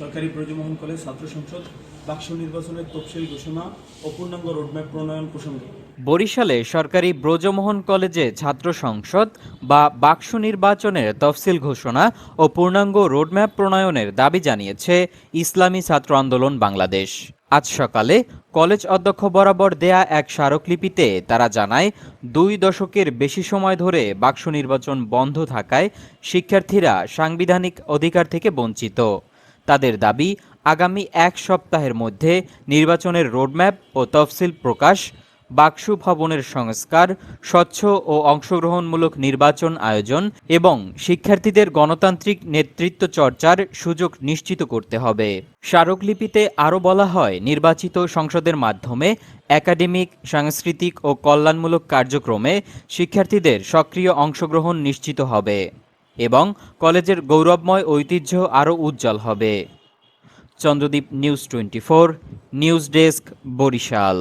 সরকারি ব্রজমোহন কলেজ ছাত্র সংসদ, বাক্স নির্বাচনের তফসিল ঘোষণা ও পূর্ণাঙ্গ রোডম্যাপ প্রণয়ন প্রসঙ্গে। বরিশালে সরকারি ব্রজমোহন কলেজে ছাত্র সংসদ বা বাক্স নির্বাচনের তফসিল ঘোষণা ও পূর্ণাঙ্গ রোডম্যাপ প্রণয়নের দাবি জানিয়েছে ইসলামী ছাত্র আন্দোলন বাংলাদেশ। আজ সকালে কলেজ অধ্যক্ষ বরাবর দেয়া এক স্মারকলিপিতে তারা জানায়, দুই দশকের বেশি সময় ধরে বাক্স নির্বাচন বন্ধ থাকায় শিক্ষার্থীরা সাংবিধানিক অধিকার থেকে বঞ্চিত। তাদের দাবি, আগামী এক সপ্তাহের মধ্যে নির্বাচনের রোডম্যাপ ও তফসিল প্রকাশ, বাক্সু ভবনের সংস্কার, স্বচ্ছ ও অংশগ্রহণমূলক নির্বাচন আয়োজন এবং শিক্ষার্থীদের গণতান্ত্রিক নেতৃত্ব চর্চার সুযোগ নিশ্চিত করতে হবে। স্মারকলিপিতে আরও বলা হয়, নির্বাচিত সংসদের মাধ্যমে একাডেমিক, সাংস্কৃতিক ও কল্যাণমূলক কার্যক্রমে শিক্ষার্থীদের সক্রিয় অংশগ্রহণ নিশ্চিত হবে। এবং কলেজের গৌরবময় ঐতিহ্য আরও উজ্জ্বল হবে। Chandradwip news twenty news desk Barishal.